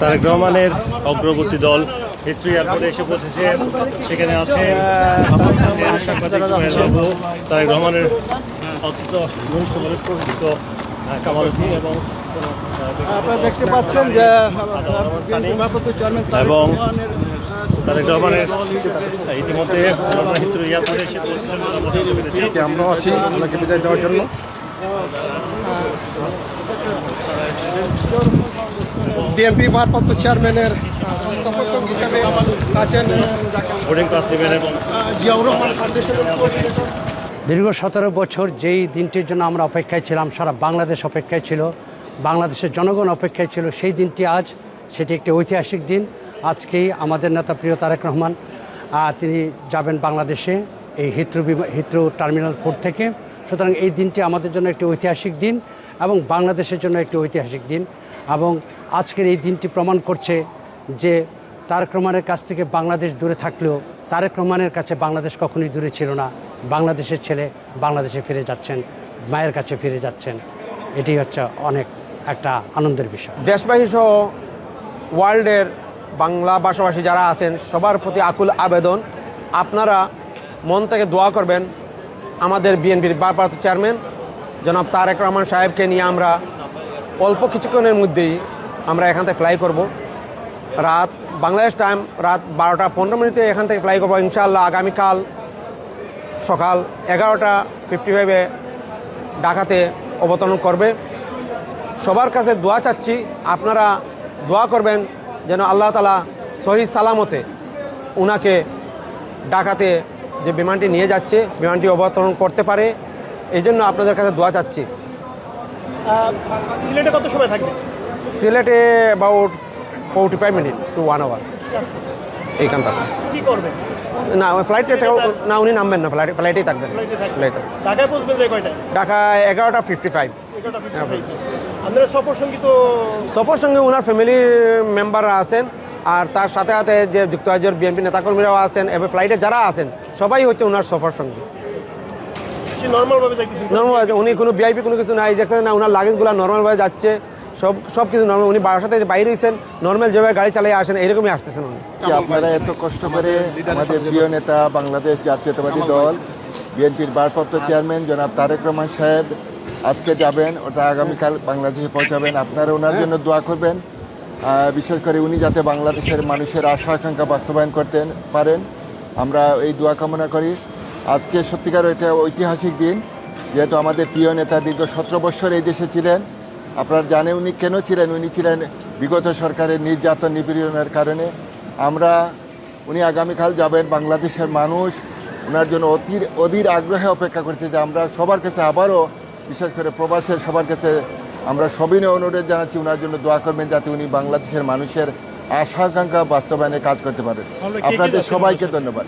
তারেক রহমানের অগ্রবর্তী দল হিস্ট্রি এয়ারপোর্টে এসে পৌঁছেছে। সেখানে আছে সাংবাদিক তারেক রহমানের অত্যন্ত ঘনিষ্ঠ বলে পরিচিত কামাল এবং আপনারা দেখতে পাচ্ছেন যে এবং তারেক রহমানের ইতিমধ্যে এসে পৌঁছেছেন। আমরাও আছি ওনাকে বিদায় দেওয়ার জন্য। বিএনপি ভারপ্রাপ্ত চেয়ারম্যানের সফরসঙ্গী হিসাবে আছেন জিয়াউর রহমান ফাউন্ডেশনের দীর্ঘ সতেরো বছর যেই দিনটির জন্য আমরা অপেক্ষায় ছিলাম সারা বাংলাদেশ অপেক্ষায় ছিল বাংলাদেশের জনগণ অপেক্ষায় ছিল সেই দিনটি আজ সেটি একটি ঐতিহাসিক দিন। আজকেই আমাদের নেতা প্রিয় তারেক রহমান তিনি যাবেন বাংলাদেশে এই হিত্রু হিত্রু টার্মিনাল ফোর থেকে। সুতরাং এই দিনটি আমাদের জন্য একটি ঐতিহাসিক দিন এবং বাংলাদেশের জন্য একটি ঐতিহাসিক দিন এবং আজকের এই দিনটি প্রমাণ করছে যে তারেক রহমানের কাছ থেকে বাংলাদেশ দূরে থাকলেও তারেক রহমানের কাছে বাংলাদেশ কখনোই দূরে ছিল না। বাংলাদেশের ছেলে বাংলাদেশে ফিরে যাচ্ছেন, মায়ের কাছে ফিরে যাচ্ছেন। এটি হচ্ছে অনেক একটা আনন্দের বিষয়। দেশবাসী সহ ওয়ার্ল্ডের বাংলা ভাষাভাষী যারা আছেন, সবার প্রতি আকুল আবেদন। আপনারা মন থেকে দোয়া করবেন আমাদের বিএনপির ভারপ্রাপ্ত চেয়ারম্যান, জনাব তারেক রহমান সাহেবকে নিয়ে আমরা অল্প কিছুক্ষণের মধ্যেই আমরা এখান থেকে ফ্লাই করব। রাত, বাংলাদেশ টাইম রাত বারোটা পনেরো মিনিটে এখান থেকে ফ্লাই করব ইনশাআল্লাহ আগামীকাল সকাল এগারোটা ফিফটি ফাইভে ঢাকাতে অবতরণ করবে। সবার কাছে দোয়া চাচ্ছি, আপনারা দোয়া করবেন যেন আল্লাহ তালা সহি সালামতে উনাকে ডাকাতে যে বিমানটি নিয়ে যাচ্ছে বিমানটি অবতরণ করতে পারে। এই জন্য আপনাদের কাছে দোয়া চাচ্ছি। সিলেটে কত সময় থাকবে? সিলেটে about forty five minute to one hour এইখান থেকে কি না ফ্লাইটে না উনি নামবেন না ফ্লাইট ফ্লাইটেই থাকবেন। ফ্লাইটে ঢাকায় পৌঁছবেন ঢাকা এগারোটা ফিফটি ফাইভ আপনারা সফর সঙ্গী তো সফর সঙ্গে ওনার ফ্যামিলির মেম্বাররা আছেন আর তার সাথে সাথে যে যুক্তরাজ্যের বিএনপি নেতাকর্মীরাও আছেন এবং ফ্লাইটে যারা আছেন সবাই হচ্ছে ওনার সফর সঙ্গী। নর্মাল উনি কোনো ভিআইপি কোনো কিছু নাই যেখানে না ওনার লাগেজগুলো নর্মালভাবে যাচ্ছে সব সব কিছু নর্মাল উনি বাসার সাথে বাইরে হয়েছেন নর্মাল যেভাবে গাড়ি চালিয়ে আসেন এরকমই আসতেছেন উনি। আপনারা এত কষ্ট করে আমাদের প্রিয় নেতা বাংলাদেশ জাতীয়তাবাদী দল বিএনপির ভারপ্রাপ্ত চেয়ারম্যান জনাব তারেক রহমান সাহেব আজকে যাবেন ওটা আগামীকাল বাংলাদেশে পৌঁছাবেন। আপনারা ওনার জন্য দোয়া করবেন। বিশেষ করে উনি যাতে বাংলাদেশের মানুষের আশা আকাঙ্ক্ষা বাস্তবায়ন করতে পারেন আমরা এই দোয়া কামনা করি। আজকে সত্যিকার এটা ঐতিহাসিক দিন যেহেতু আমাদের প্রিয় নেতা দীর্ঘ সতেরো বছর এই দেশে ছিলেন। আপনারা জানেন উনি কেন ছিলেন? উনি ছিলেন বিগত সরকারের নির্যাতন নিপীড়নের কারণে। আমরা উনি আগামীকাল যাবেন বাংলাদেশের মানুষ। ওনার জন্য অধীর অধীর আগ্রহে অপেক্ষা করছে যে আমরা সবার কাছে আবারও বিশেষ করে প্রবাসের সবার কাছে আমরা সবিনয় অনুরোধ জানাচ্ছি ওনার জন্য দোয়া করবেন যাতে উনি বাংলাদেশের মানুষের আশা আকাঙ্ক্ষা বাস্তবায়নে কাজ করতে পারেন। আপনাদের সবাইকে ধন্যবাদ।